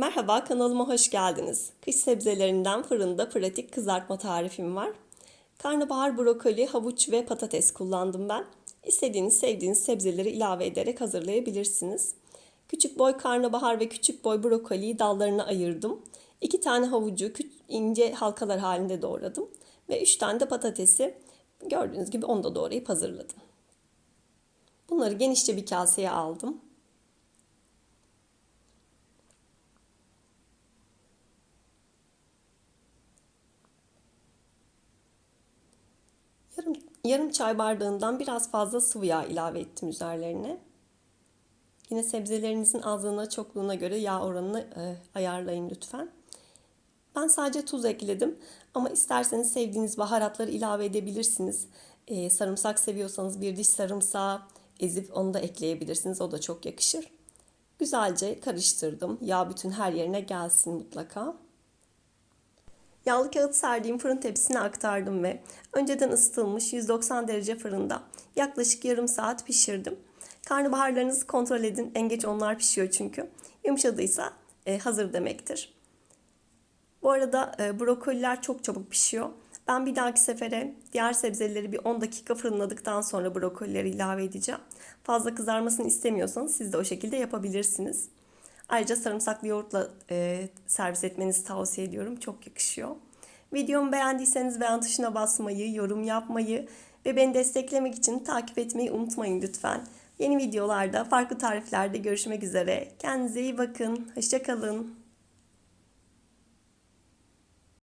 Merhaba kanalıma hoş geldiniz. Kış sebzelerinden fırında pratik kızartma tarifim var. Karnabahar, brokoli, havuç ve patates kullandım ben. İstediğiniz, sevdiğiniz sebzeleri ilave ederek hazırlayabilirsiniz. Küçük boy karnabahar ve küçük boy brokoliyi dallarına ayırdım. İki tane havucu ince halkalar halinde doğradım. Ve üç tane de patatesi gördüğünüz gibi onu da doğrayıp hazırladım. Bunları genişçe bir kaseye aldım. Yarım, yarım çay bardağından biraz fazla sıvı yağ ilave ettim üzerlerine. Yine sebzelerinizin azlığına çokluğuna göre yağ oranını e, ayarlayın lütfen. Ben sadece tuz ekledim ama isterseniz sevdiğiniz baharatları ilave edebilirsiniz. E, sarımsak seviyorsanız bir diş sarımsağı ezip onu da ekleyebilirsiniz. O da çok yakışır. Güzelce karıştırdım. Yağ bütün her yerine gelsin mutlaka. Yağlı kağıt serdiğim fırın tepsisine aktardım ve önceden ısıtılmış 190 derece fırında yaklaşık yarım saat pişirdim. Karnabaharlarınızı kontrol edin. En geç onlar pişiyor çünkü. Yumuşadıysa e, hazır demektir. Bu arada e, brokoliler çok çabuk pişiyor. Ben bir dahaki sefere diğer sebzeleri bir 10 dakika fırınladıktan sonra brokolileri ilave edeceğim. Fazla kızarmasını istemiyorsanız siz de o şekilde yapabilirsiniz. Ayrıca sarımsaklı yoğurtla e, servis etmenizi tavsiye ediyorum. Çok yakışıyor. Videomu beğendiyseniz beğen tuşuna basmayı, yorum yapmayı ve beni desteklemek için takip etmeyi unutmayın lütfen. Yeni videolarda, farklı tariflerde görüşmek üzere. Kendinize iyi bakın. Hoşçakalın.